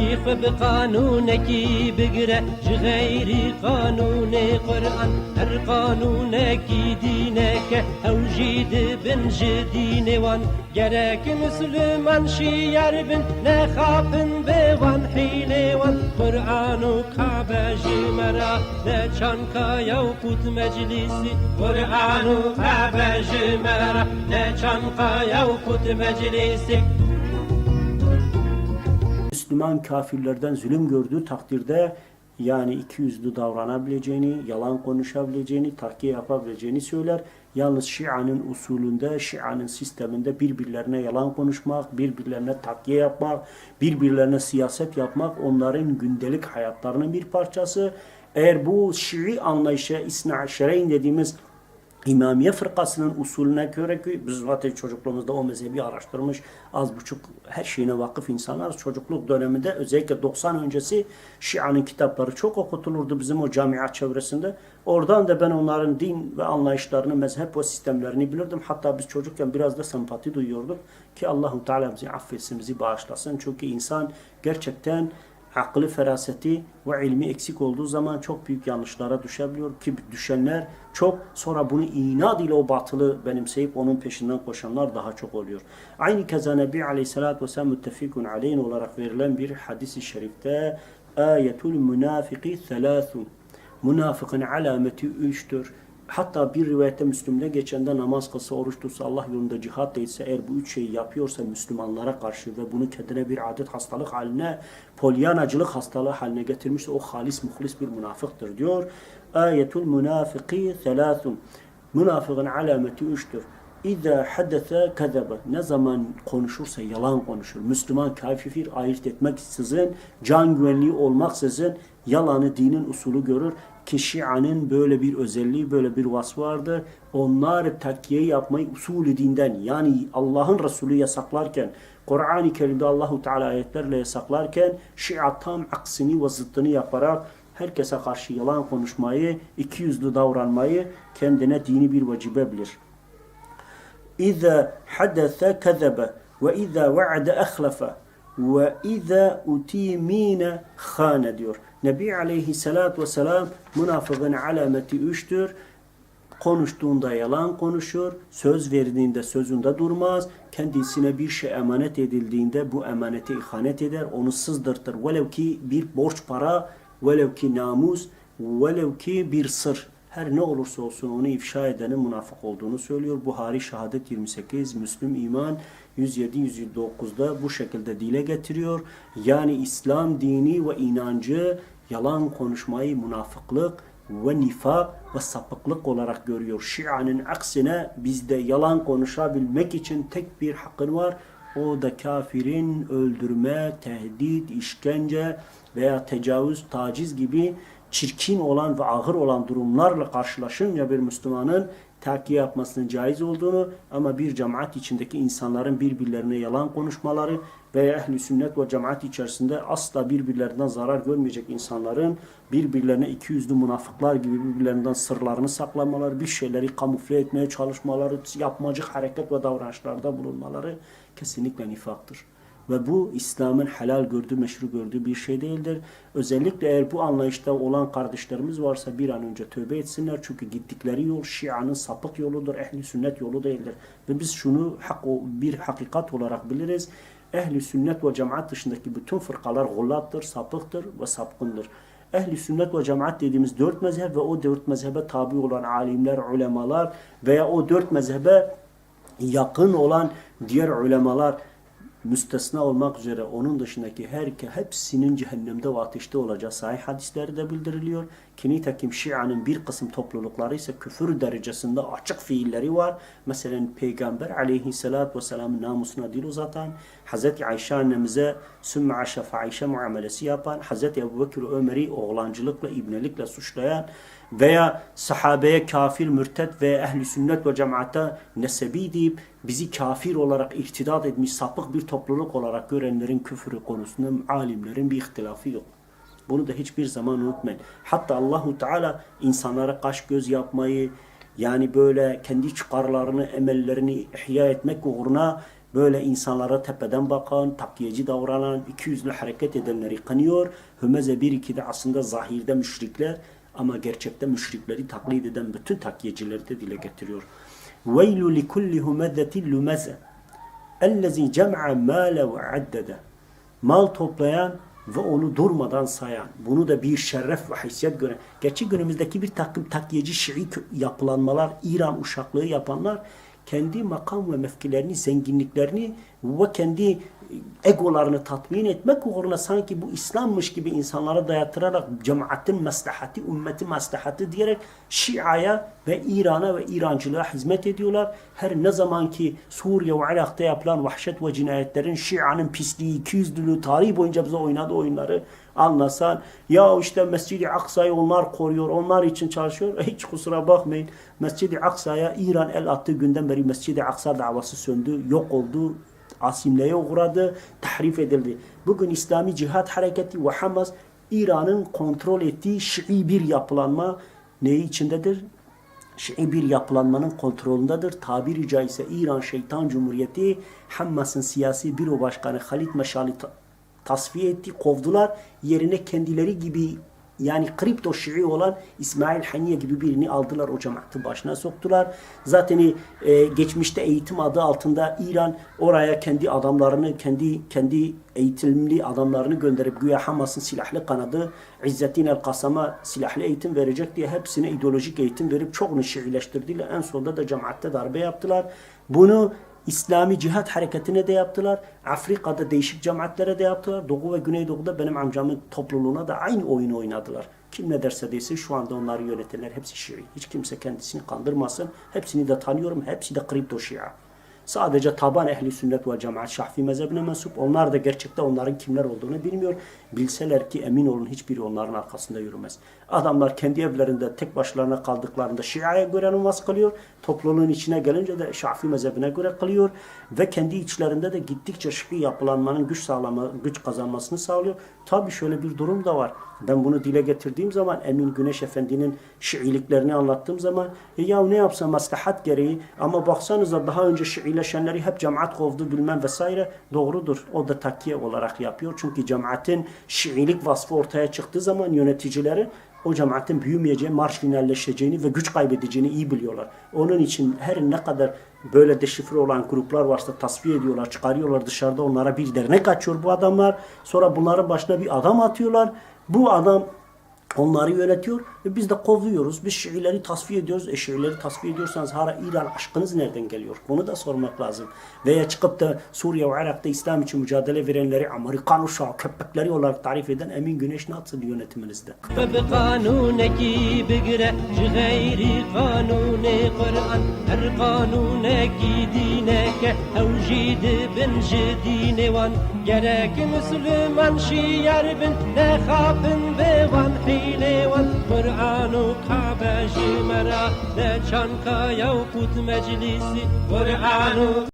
جي خو بقانونك بقرأ غير قانون قرآن هر قانونك دينك أو جيد بن جدين وان. جرك مسلمان شيار بن نخافن بوان حيل وان. قرآن وكعبة جمرا نشانكا يو قد مجلسي قرآن وكعبة جمرا نشانكا يو قد مجلسي Müslüman kafirlerden zulüm gördüğü takdirde yani iki yüzlü davranabileceğini, yalan konuşabileceğini, tahkiye yapabileceğini söyler. Yalnız Şia'nın usulünde, Şia'nın sisteminde birbirlerine yalan konuşmak, birbirlerine takkiye yapmak, birbirlerine siyaset yapmak onların gündelik hayatlarının bir parçası. Eğer bu Şii anlayışa, İsna Aşereyn dediğimiz İmamiye fırkasının usulüne göre ki biz zaten çocukluğumuzda o mezhebi araştırmış az buçuk her şeyine vakıf insanlar çocukluk döneminde özellikle 90 öncesi Şia'nın kitapları çok okutulurdu bizim o camia çevresinde. Oradan da ben onların din ve anlayışlarını, mezhep ve sistemlerini bilirdim. Hatta biz çocukken biraz da sempati duyuyorduk ki Allahu Teala bizi affetsin, bizi bağışlasın. Çünkü insan gerçekten aklı, feraseti ve ilmi eksik olduğu zaman çok büyük yanlışlara düşebiliyor ki düşenler çok sonra bunu inat ile o batılı benimseyip onun peşinden koşanlar daha çok oluyor. Aynı keza Nebi Aleyhisselatü Vesselam müttefikun aleyhin olarak verilen bir hadis-i şerifte ayetul münafiki thelâthun münafıkın alameti üçtür. Hatta bir rivayette Müslüm'de geçende namaz kılsa, oruç tutsa, Allah yolunda cihat etse, eğer bu üç şeyi yapıyorsa Müslümanlara karşı ve bunu kendine bir adet hastalık haline, polyanacılık hastalığı haline getirmişse o halis, muhlis bir münafıktır diyor. Ayetul münafiki thelâthun. Münafıkın alameti üçtür. İza hadese kezebe. Ne zaman konuşursa yalan konuşur. Müslüman kafir ayırt etmeksizin, can güvenliği olmaksızın yalanı dinin usulü görür ki böyle bir özelliği, böyle bir vasfı vardır. Onlar takkiye yapmayı usulü dinden yani Allah'ın Resulü yasaklarken, Kur'an-ı Kerim'de Allahu Teala ayetlerle yasaklarken Şia tam aksini ve zıttını yaparak herkese karşı yalan konuşmayı, ikiyüzlü davranmayı kendine dini bir vacibe bilir. İza hadese kezebe ve iza vaade ahlafe ve iza utimine khane diyor. Nebi aleyhissalatü vesselam münafıkın alameti üçtür. Konuştuğunda yalan konuşur, söz verdiğinde sözünde durmaz, kendisine bir şey emanet edildiğinde bu emanete ihanet eder, onu sızdırtır. Velev ki bir borç para, velev ki namus, velev ki bir sır. Her ne olursa olsun onu ifşa edenin münafık olduğunu söylüyor. Buhari Şehadet 28, Müslüm İman 107-109'da bu şekilde dile getiriyor. Yani İslam dini ve inancı yalan konuşmayı münafıklık ve nifak ve sapıklık olarak görüyor. Şia'nın aksine bizde yalan konuşabilmek için tek bir hakkın var. O da kafirin öldürme, tehdit, işkence veya tecavüz, taciz gibi çirkin olan ve ağır olan durumlarla karşılaşınca bir Müslümanın takip yapmasının caiz olduğunu ama bir cemaat içindeki insanların birbirlerine yalan konuşmaları veya ehli sünnet ve cemaat içerisinde asla birbirlerinden zarar görmeyecek insanların birbirlerine iki yüzlü münafıklar gibi birbirlerinden sırlarını saklamaları, bir şeyleri kamufle etmeye çalışmaları, yapmacık hareket ve davranışlarda bulunmaları kesinlikle nifaktır. Ve bu İslam'ın helal gördüğü, meşru gördüğü bir şey değildir. Özellikle eğer bu anlayışta olan kardeşlerimiz varsa bir an önce tövbe etsinler. Çünkü gittikleri yol Şia'nın sapık yoludur, ehli sünnet yolu değildir. Ve biz şunu hak, bir hakikat olarak biliriz. Ehli sünnet ve cemaat dışındaki bütün fırkalar gullattır, sapıktır ve sapkındır. Ehli sünnet ve cemaat dediğimiz dört mezhep ve o dört mezhebe tabi olan alimler, ulemalar veya o dört mezhebe yakın olan diğer ulemalar müstesna olmak üzere onun dışındaki her hepsinin cehennemde ve ateşte olacağı sahih hadisleri de bildiriliyor. Ki nitekim Şia'nın bir kısım toplulukları ise küfür derecesinde açık fiilleri var. Mesela Peygamber aleyhissalatü vesselamın namusuna dil uzatan, Hz. Ayşe annemize sümme aşa faişe muamelesi yapan, Hz. Ebu Bekir Ömer'i oğlancılıkla, ibnelikle suçlayan veya sahabeye kafir, mürted ve ehli sünnet ve cemaate nesebi deyip bizi kafir olarak irtidat etmiş sapık bir topluluk olarak görenlerin küfürü konusunda alimlerin bir ihtilafı yok. Bunu da hiçbir zaman unutmayın. Hatta Allahu Teala insanlara kaş göz yapmayı yani böyle kendi çıkarlarını, emellerini ihya etmek uğruna böyle insanlara tepeden bakan, takyeci davranan, iki yüzlü hareket edenleri kınıyor. Hümeze bir iki de aslında zahirde müşrikler ama gerçekte müşrikleri taklit eden bütün takyecileri de dile getiriyor. وَيْلُ لِكُلِّ هُمَذَّةٍ لُمَزَةٍ اَلَّذ۪ي جَمْعَ مَالَ وَعَدَّدَ Mal toplayan ve onu durmadan sayan. Bunu da bir şeref ve haysiyet gören. Gerçi günümüzdeki bir takım takyeci Şii kö- yapılanmalar, İran uşaklığı yapanlar kendi makam ve mevkilerini, zenginliklerini ve kendi egolarını tatmin etmek uğruna sanki bu İslam'mış gibi insanlara dayatırarak cemaatin maslahati, ümmetin maslahatı diyerek Şia'ya ve İran'a ve İrancılığa hizmet ediyorlar. Her ne zaman ki Suriye ve Irak'ta yapılan vahşet ve cinayetlerin Şia'nın pisliği, ikiyüzlülüğü, tarihi boyunca bize oynadığı oyunları anlasan ya işte Mescid-i Aksa'yı onlar koruyor, onlar için çalışıyor. Hiç kusura bakmayın. Mescid-i Aksa'ya İran el attığı günden beri Mescid-i Aksa davası söndü, yok oldu, asimleye uğradı, tahrif edildi. Bugün İslami Cihat Hareketi ve Hamas İran'ın kontrol ettiği Şii bir yapılanma neyi içindedir? Şii bir yapılanmanın kontrolündedir. Tabiri caizse İran Şeytan Cumhuriyeti Hamas'ın siyasi büro başkanı Halit Meşal'i ta- tasfiye etti, kovdular. Yerine kendileri gibi yani kripto Şii olan İsmail Haniye gibi birini aldılar o cemaatin başına soktular. Zaten e, geçmişte eğitim adı altında İran oraya kendi adamlarını, kendi kendi eğitimli adamlarını gönderip güya Hamas'ın silahlı kanadı İzzettin el Kasam'a silahlı eğitim verecek diye hepsine ideolojik eğitim verip çoğunu Şiileştirdiler. En sonunda da cemaatte darbe yaptılar. Bunu İslami cihat hareketine de yaptılar. Afrika'da değişik cemaatlere de yaptılar. Doğu ve Güneydoğu'da benim amcamın topluluğuna da aynı oyunu oynadılar. Kim ne derse desin şu anda onları yönetenler hepsi Şii. Hiç kimse kendisini kandırmasın. Hepsini de tanıyorum. Hepsi de kripto Şia. Sadece taban ehli sünnet ve cemaat Şahfi mezhebine mensup. Onlar da gerçekte onların kimler olduğunu bilmiyor. Bilseler ki emin olun hiçbiri onların arkasında yürümez. Adamlar kendi evlerinde tek başlarına kaldıklarında Şia'ya göre namaz kılıyor. Topluluğun içine gelince de Şafi mezhebine göre kılıyor. Ve kendi içlerinde de gittikçe Şii yapılanmanın güç sağlama, güç kazanmasını sağlıyor. Tabii şöyle bir durum da var. Ben bunu dile getirdiğim zaman Emin Güneş Efendi'nin Şiiliklerini anlattığım zaman e ya ne yapsa maslahat gereği ama baksanıza daha önce Şiileşenleri hep cemaat kovdu bilmem vesaire doğrudur. O da takiye olarak yapıyor. Çünkü cemaatin Şiilik vasfı ortaya çıktığı zaman yöneticileri o cemaatin büyümeyeceğini, marjinalleşeceğini ve güç kaybedeceğini iyi biliyorlar. Onun için her ne kadar böyle deşifre olan gruplar varsa tasfiye ediyorlar, çıkarıyorlar dışarıda onlara bir dernek açıyor bu adamlar. Sonra bunların başına bir adam atıyorlar. Bu adam onları yönetiyor ve biz de kovuyoruz. Biz Şiileri tasfiye ediyoruz. E Şiileri tasfiye ediyorsanız hara İran aşkınız nereden geliyor? Bunu da sormak lazım. Veya çıkıp da Suriye ve Irak'ta İslam için mücadele verenleri Amerikan uşağı köpekleri olarak tarif eden Emin Güneş nasıl yönetiminizde? her idi bin jidi nevan Gerek Müslüman şiyer bin ne hapın bevan Hilevan Kur'an-ı Kabe jimera ne çankaya put meclisi Kur'an-ı